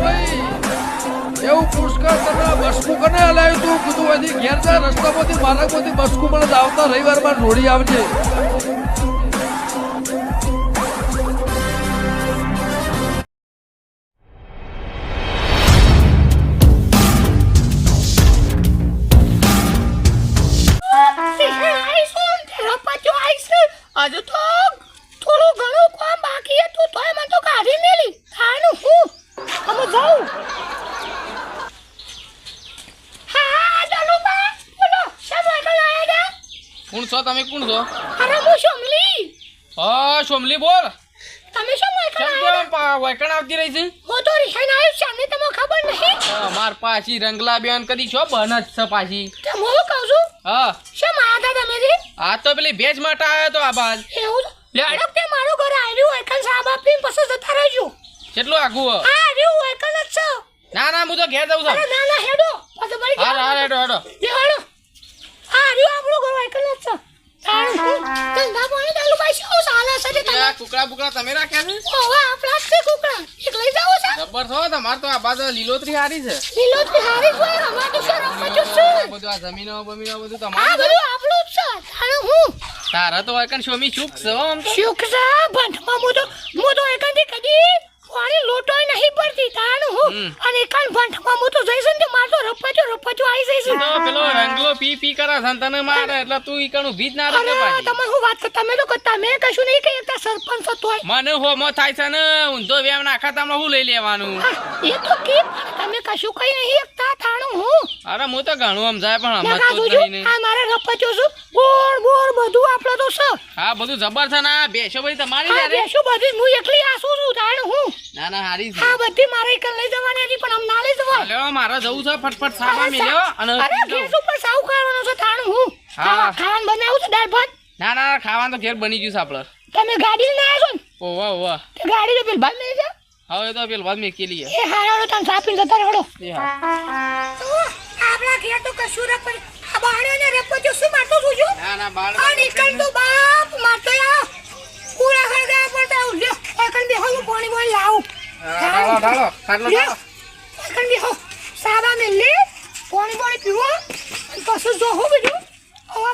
ભાઈ. એવું પુષ્કળ તને બસકું કને હલાવ્યું તું. કીધું હજી ઘેર જા રસ્તામાંથી, માર્ગમાંથી બસકું પણ આવતા રવિવારમાં રોડી આવજે. આજે તો થોડું ઘણું કામ બાકી હતું તોય મને તો કાઢી મેલી ખાવાનું હું અમે જાઉં હા ડલુબા બોલો શા માટે લાયા કોણ છો તમે કોણ છો? અરે હું શમલી. હા સોમલી બોલ. તમે શું વૈકણ આવતી રહી છે? હું તો રિહાઈને આવ્યો છે ને તમને ખબર નહીં? માર પાછી રંગલા બેન કરી છો બન જ છે પાછી. હું કહું છું? હા. શું માયા હતા તમે આ તો પેલી ભેજ માટે આવ્યો તો આ બાજ. એવું લેડક તે મારું ઘર આવ્યું વૈકણ સાહેબ આપીને પછી જતા રહેજો. કેટલું આગુ હે? રહ્યું વૈકણ જ છે. ના ના હું તો ઘેર જાઉં છું. ના ના હેડો. પછી હા હા હેડો હેડો હેડો હા રહ્યું આપણું ઘર હોય કન જ છે તાણ હું ધંધા પાણી શું લીલોતરી હારી છે. તાણ હું તારા તો વૈકણ શોમી ચૂક છે આમ તો. શુક છે કદી પાણી લોટોય નહીં પડતી તાણ હું. અને એકાંત બંધમાં હું તો જઈશ ને તે મારતો રપચો રપચો આવી જઈશ. તો પેલો રંગલો પી પી કરે છે તને મારે એટલે તું ઈકણું ભીજ ના રહે પાછી. તમે શું વાત કરતા? તમે લોકો તમે કશું નહીં કહી શકતા સરપંચ તો મને હોમો થાય છે ને ઊંધો વેમ નાખા તમને શું લઈ લેવાનું. એ તો કે તમે કશું કઈ નહીં હું? અરે હું તો ઘણું સમજાય પણ સમજતો જ નહીં આ મારે રપચો છું. બોર બોર બધું આપણો તો છે. હા બધું જબર છે ના બેસો ભાઈ તમારી હા બેસો બધી હું એકલી આસું છું? તાણ હું? ના ના હારી છે. આ બધી મારે એક લઈ જવાની હતી પણ આમ ના લઈ જવા લ્યો મારે જવું છે ફટફટ સાબા મેલ્યો અને અરે ગેસ ઉપર સાવ ખાવાનું છે તાણ હું. હા. ખાવા- ખાવાનું બનાવું છે દાળ ભાત? ના ના ખાવાનું તો ઘેર બની ગયું છે આપણે તમે ગાડી લઈને આવ્યા છો ને? ઓવા ઓવા. ગાડી તો પેલ ભાઈ લઈ જા. હવે તો પેલ વાત કેલી એ હારાડો તમે સાપીને જતા હા. આપણા ઘેર તો કશું ન પડે આ રેપો જો શું મારતો છું જો ના ના બાળ આ નીકળ તો બાપ મારતો યા પૂરા હળગા પડતા હું લ્યો એકન બેહો હું પાણી બોલ લાવ. ઢાળો ઢાળો ખાટલો લ્યો ઢાળો એકન બેહો. સાબા મે લે પાણી બોલ પીવો. કશું જો હો બીજું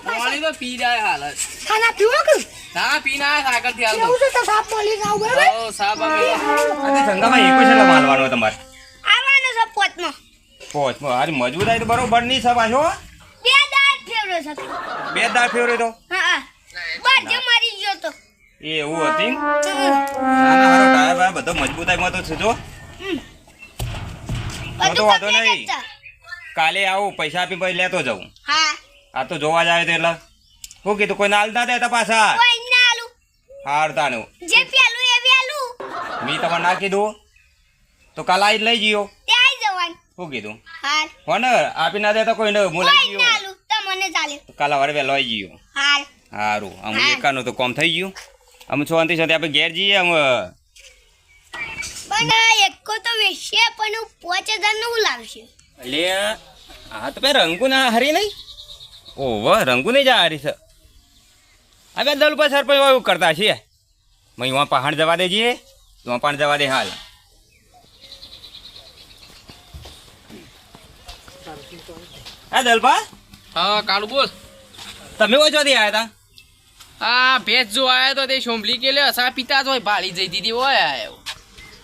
પાણી તો પી જાય હાલ. ખાના પીવો કે? ના પીના સાકરથી હાલ એવું છે તો સાપ મળી જાવ બરાબર? ઓ સાપ મેલ્યો આજે ધંધામાં એકો છે માલવાનો તમારે. આવવાનો છે પોતમાં પોચમાં મજબૂત મજબૂતાઈ તો બરોબર નહીં છે પાછો બે દાંત ફેવરો છે. બે દાળ ફેવરે તો? હા હા. બાજુ મારી ગયો તો. એવું હતી? ના ના હારો ટાયર બધો મજબૂતાઈમાં તો છે જો. તો બધું વાંધો નહીં. કાલે આવું પૈસા આપી પછી લેતો જાઉં. હા. આ તો જોવા જાય તો એટલે. શું કીધું કોઈ નાલ ના દેતા પાછા? કોઈ હારતાનું. જે પેલું એ પેલું મેં તમારે ના કીધું? તો કાલ આઈ લઈ ગયો ત્યાં જવાન. હું કીધું? હાર. કોણ આપી ના દેતા કોઈને હું લઈ કોઈ ના ગયો આલું. તો મને ચાલે કાલ સવારે વેલો આવી ગયો હાર. હારું. આમ હા. એકાનું તો કોમ થઈ ગયું. અમે શાંતિ સાથે આપણે ઘેર જઈએ અમે બના એકો તો વેશે પણ હું પાંચ હજારનું લાવશે? આ તો ભાઈ રંગુ ના હરી નહીં? ઓહો રંગુ નહીં જા હરી છે. હવે દલ સરપંચ એવું કરતા છીએ. મેં હું પહાડ જવા દેજીએ વहाँ પણ જવા દે હાલ. હા દલપા? હા કાળુ બોલ. તમે ઓછો ચોથી આવ્યા હતા આ ભેજ જો આયો તો તે સોંભલી કે લે અસા પિતા જ હોય ભાળી જઈ દીધી હોય આવ્યો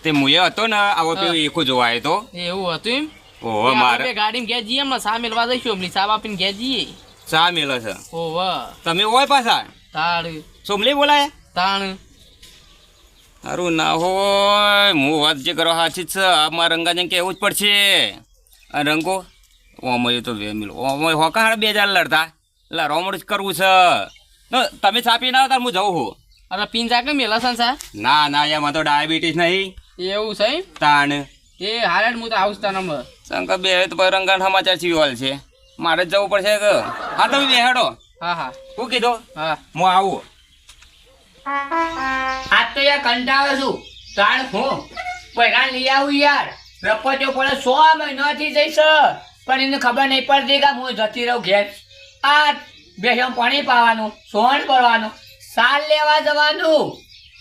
તે મુયે હતો ને આવો પેલો. એકો જોવા આવ્યો તો. એવું હતું એમ? ઓહો મારે ગાડીમાં ઘેર જઈએ હમણાં સા મેલવા જઈશું સોંભલી સાબ આપીને ઘેર જઈએ. ચા મેલો છે ઓહો. તમે હોય પાછા. તાળ સોમલી બોલાય? તાણ. સારું ના હોય હું વાત જે કરો સાચી છે આમાં રંગાજન કેવું જ પડશે. આ રંગો? ઓમય તો વેમિલ ઓમય હોકા હાડ બે હજાર લડતા? એટલે રોમડ જ કરવું છે. તમે છાપી ના તાર હું જઉં છું અરે પિન જાકે મેલા સંસા ના ના એમાં તો ડાયાબિટીસ નહીં. એવું છે તાણ. એ હારે હું તો આવું તાર નંબર શંકર બે તો રંગાણ સમાચાર ચીવાલ છે મારે જવું પડશે કે? હા તમે બેહાડો. હા હા. કીધું? હા. હું આવું. આજ તો યાર કંટાળો છું. તાણ હું. પૈસા લઈ આવું યાર. રપચો પડે સો મહિનાથી જઈશ પણ એને ખબર નહીં પડતી કે હું જતી રહું ઘેર. આ બેસમ પાણી પાવાનું સોણ કરવાનું સાલ લેવા જવાનું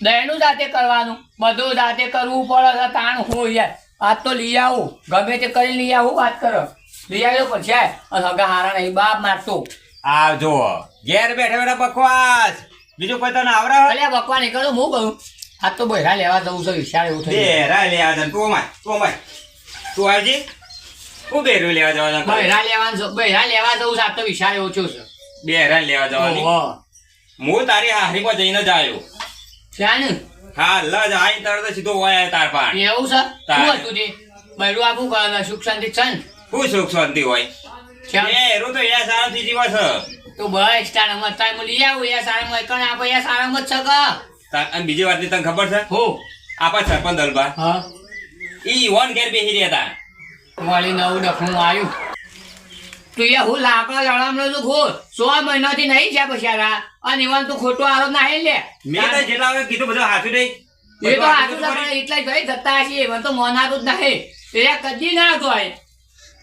દહીણું જાતે કરવાનું બધું જાતે કરવું પડે તાણ હું યાર. આજ તો લઈ આવું. ગમે તે કરી લઈ આવું વાત કરો. લઈ આવ્યો પછી અને હગા હારા નહીં બાપ મારતો. આવજો ઘેર બેઠા બેઠા બકવાસ. બીજું કોઈ તને આવડે? અલ્યા બકવા નીકળો હું કહું આ તો બહેરા લેવા જવું છે વિશાળ એવું થઈ ગયું. બેરા લેવા જાય તું અમાય તું અમાય તું આવજી. હું બેરું લેવા જવા બહેરા લેવાનું છે બહેરા લેવા જવું છે આ તો વિશાળ ઓછો છે. બેરા લેવા જવાની. હું તારી હારીમાં જઈને જ આવ્યો. ક્યાં ને હા જ આઈ તરત જ સીધો હોય તાર પાણી એવું છે? તું શું હતું જે બહેરું આપું સુખ શાંતિ છે ને? હું સુખ શાંતિ હોય? એ એરું તો એ સારાથી જીવા છે તો બસ તારે આવું યા આપે યા અને બીજી વાતની તને ખબર છે? હો. આપા સરપંચ દલબા હા. ઈ વન ઘેર બેસી રહ્યા હતા વળી નવું ડફણું આવ્યું તું એ હું લાકડા લડામણો તો ખો સો મહિનાથી નહીં છે બચારા અને ઇવન તું ખોટો આરોપ નાહી લે. મેં તો જેટલા હવે કીધું બધું હાથું નહીં. એ તો હાથું એટલા જ ભાઈ જતા હશે મને તો મોનારું જ નહીં એ કદી ના આય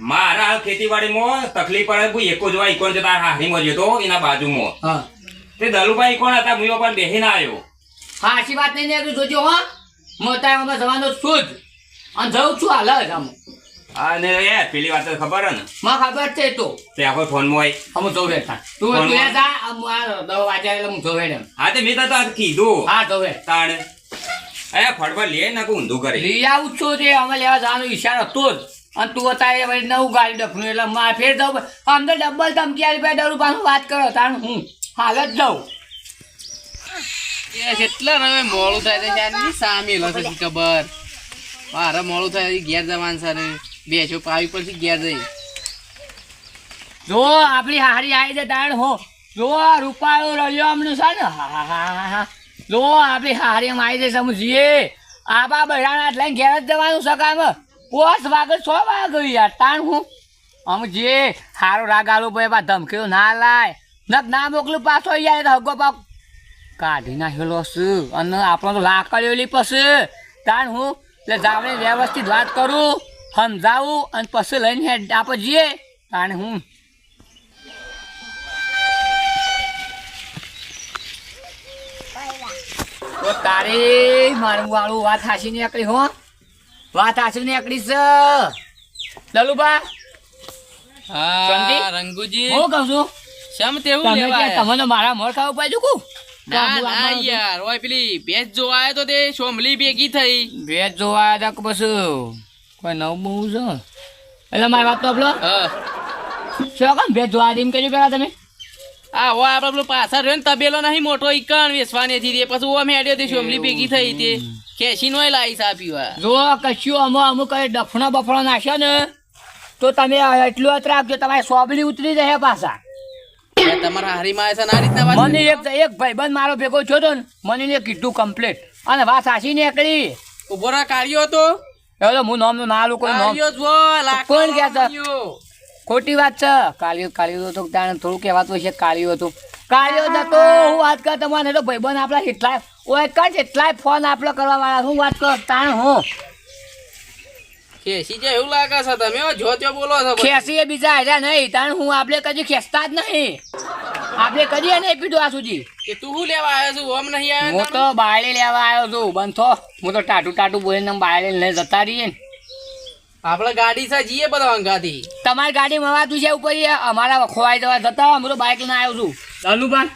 મારા ખેતીવાડીમાં તકલીફ પડે કોઈ એકો જોવા ઈકોન જતા હારીમાં જતો એના બાજુમાં. હા. તે દલુભાઈ કોણ હતા મુયો પણ બેસીને આવ્યો. હા આશી વાત નહીં ને તું જોજો હો. મોટા અમે જવાનો છું જ. અને જઉં છું હાલ જ આમ અને એ પેલી વાત તો ખબર હે ને? મને ખબર છે તો. તે આખો ફોનમાં હોય. અમે જોવે તા તું એ જા આ દવા વાજા એટલે હું જોવે ને હા તે મેં તો કીધું. હા જોવે તાણે. એ ફટફટ લે નાખું ઊંધું કરી. લઈ આવું છું તે અમે લેવા જવાનો ઈશારો હતો જ. અને તું અત્યારે ભાઈ નવું ગાડી ડફનું એટલે મારે ફેર દઉં અંદર ડબલ ધમકી આવી બે દરું પાછું વાત કરો. તાણ હું હાલ જ દઉં એ હવે મોડું થાય છે ત્યારની સામેલ ખબર. મારે મોડું થાય ઘેર જવાનું સર બેસો પાવી પછી ઘેર જઈ. જો આપણી હારી આવી છે તાણ હો. જો આ રૂપાળો રહ્યો અમને છે ને. હા હા હા હા હા. જો આપણી હારી એમ આવી જાય સમજીએ. આપા બહેરાના લઈને ઘેર જ જવાનું સકામ પોસ વાગે છો વાગે યાર, તાણ હું? આમ જે હારો રાગ આલો ભાઈ બા ધમકીઓ ના લાય. નક ના મોકલું પાછો યાર હગો પાક કાઢી નાખેલો છું. અને આપણો તો લાકડીઓલી પછી તાણ હું? એટલે જાવડે વ્યવસ્થિત વાત કરું, સમજાવું, અને પછી લઈને આપણે જઈએ. તાણ હું? તારી, મારું વાળું વાત હાસી નીકળી હો. વાત હાસી ને છે લલુબા. હા રંગુજી. હું કહું છું? શમ તેવું તમે લેવા કે આયા? તમને મારા મોર ખાવ પાજુ કુ? ના ના યાર. ઓય પેલી ભેજ જોવા આવ્યો તો તે સોમલી ભેગી થઈ. ભેજ જોવા આવ્યા તા બસ કોઈ નવું બહુ છે. એટલે મારી વાત તો આપલો હા. શું કામ ભેજ જોવા દીમ કર્યું પેલા તમે? આ હો આપડે પેલું પાછળ રહ્યો ને તબેલો નહીં મોટો ઈકણ વેસવાની હતી પછી ઓમ હેડ્યો તે શોમલી ભેગી થઈ તે. ખેંચી નોય લાવી સા પીવા જો કશું અમો અમુક કઈ ડફણા બફણા નાખ્યો ને તો તમે એટલું જ રાખજો તમારી સોબલી ઉતરી જાય પાછા. તમારા હારીમાં આવે છે આ રીતના વાત મને એક એક ભાઈબંધ મારો ભેગો છો તો ને મને કીધું કમ્પ્લીટ અને વાત સાચી નીકળી. ઊભો રા કાઢ્યો હતો? એટલે હું ના લોકો નામ કોણ. ખોટી વાત છે. કાળિયો કાળિયો તો તાણે થોડું કહેવાતું હશે કાળિયો હતો. કાળિયો જતો હું. વાત કર તમારે તો ભાઈબંધ આપણા કેટલાય ઓય કર એટલાય ફોન આપણે કરવા વાળા હું વાત કર તાણ હું. ખેંચી જાય એવું લાગે છે તમે જો તે બોલો છો. ખેસી એ બીજા હેરા નહીં તાણ હું આપણે કદી ખેંચતા જ નહીં. આપણે કદી નહીં પીધું આ સુધી. કે તું શું લેવા આવ્યો છું ઓમ નહીં આવ્યો હું તો બાયડી લેવા આવ્યો છું. બંધો હું તો ટાટું ટાટું બોલીને બાયડી લઈને જતા રહીએ ને. આપણે ગાડી સા જઈએ બધા અંગાથી. તમારી ગાડી મવાતું છે ઉપર. અમારા ખોવાઈ દવા જતા હું તો બાઇક લઈને આવ્યો છું. લાલુભાઈ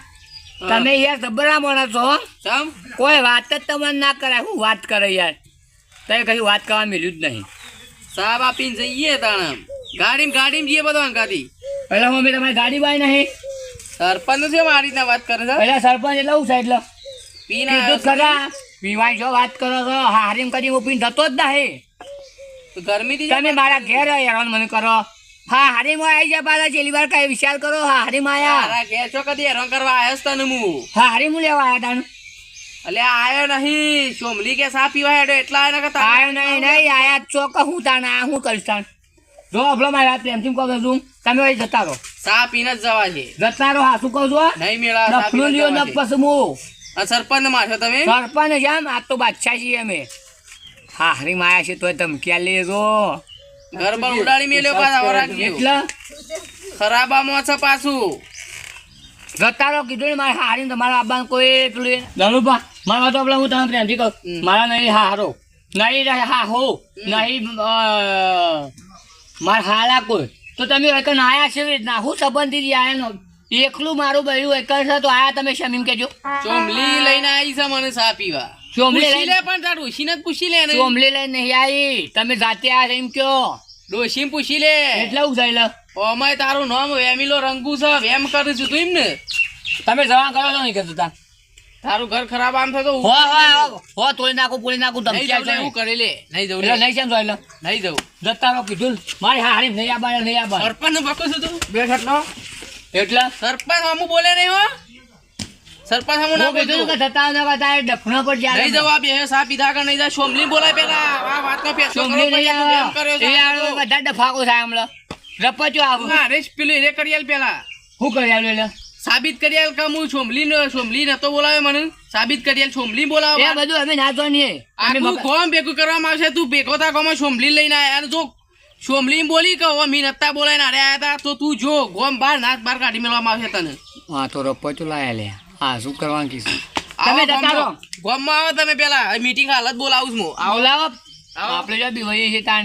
તમે યાર જબરા માણસ છો. સમ? કોઈ વાત જ તમને ના કરાય. હું વાત કરે યાર? તમે કઈ વાત કરવા મળ્યું જ નહીં. સાહેબ આપીને જઈએ તાણ ગાડીમાં ગાડીમાં જઈએ બધા અંગાથી. પહેલા મમ્મી તમારી ગાડી બાય નહીં. સરપંચ છે મારી રીતના વાત કરે છે? પહેલા સરપંચ એટલે હું છે એટલે? પીને ખરા. પીવાય જો વાત કરો છો હારીમ કરી હું પીને જતો જ નહીં. ગરમીથી તમે મારા ઘેર હેરાન મને કરો. હા હરીમાં આવી જાય પાછા. છેલ્લી વાર કઈ વિચાર કરો. હા હરીમ આયા. ઘેર છો કદી? હેરાન કરવા આવ્યો તને હું? હા હરીમ લેવા આવ્યા તાણ એટલે આયો નહીં. સોમલી કે સા પીવા હેડો? એટલા આયો ને આયો નહીં નહીં આયા ચોક હું તાણ આ હું કરીશ તાન? જો અભલો મારા પ્રેમથી કહું છું. તમે અહીં જતા રહો. સા પીને જ જવા છે. જતા રહો હા શું કહું છું નહીં મેળા સા પીને જવા છે. સરપંચ મારશો તમે? સરપંચ જામ આ તો બાદશાહ છીએ અમે. હરી માયા છે તોય ધમક્યા લેજો. ઘર પર ઉડાડી મેલ્યો પાછા આવો રાખજો. એટલે? ખરાબામાં છે પાછું. ગતારો કીધું ને મારે હારી તમારા આબાને કોઈ પેલું દલુભા મારા તો પેલા હું તમને પ્રેમથી કહું. મારા નહીં હા હારો. નહીં રહે હા હો. નહીં મારા હાલા કોઈ. તો તમે એક આયા છે રીતના? હું સંબંધી આયા નો. એકલું મારું બૈરું એક છે તો આયા તમે શમીમ કેજો ચોમલી લઈને આવી છે મને સા પીવા. ચોમલી પૂછી લે પણ તાર ડોશીને જ પૂછી લે ને. ચોમલી લઈને નહીં આવી તમે જાતે આ એમ કયો ડોશીને પૂછી લે. એટલે હું ઓમાય તારું નામ વેમીલો રંગુ છે વેમ કરું છું તું એમ ને તમે જવા કરો છો નહીં કહેતું. તા તારું ઘર ખરાબ આમ થતો? હો હો હો તોડી નાખું પોળી નાખું ધમકી કરી લે. નહીં જવું એટલે લે નહીં કેમ એટલે. નહીં જવું. જતા રહો કીધું. મારી હારી નહીં આબાય નહીં આબાય સરપંચ બકો છું તું. બે છટનો એટલે? સરપંચ હમું બોલે નહીં હો. સરપંચ હમું ના કીધું કે જતા નકા તારે ડફણો પર નહીં જવાબ એ સા પીધા કર નહીં જાય. સોમલી બોલાય પેલા. આ વાતનો ફેસલો કરો ચોમલી નહીં એમ કર્યો એ છે આવે બધા ડફાકો થાય હમણાં. રપચો આવું. ના રેસ પેલું રે કરી આલ પેલા. હું કરી આવ્યો એટલે? સાબિત કરી આલ કે હું સોમલી નો સોમલી નતો બોલાવે મને. સાબિત કરી આલ સોમલી બોલાવે એ બધું અમે ના તો નહીં. આખું ગોમ ભેગું કરવામાં આવશે તું ભેગો તા કોમ સોમલી લઈને આયા. અને જો સોમલી બોલી કે હવે મી નતા બોલાઈને અરે આયા હતા તો તું જો ગોમ બાર નાથ બાર કાઢી મેળવામાં આવશે તને. હા તો રપચો લાયા લે. હા શું કરવાનું કીધું? આવો તમે ડકારો ગોમમાં. આવો તમે પેલા. મીટિંગ હાલત બોલાવું છું હું. આવો. આવો. આપણે જો બી હોઈએ છીએ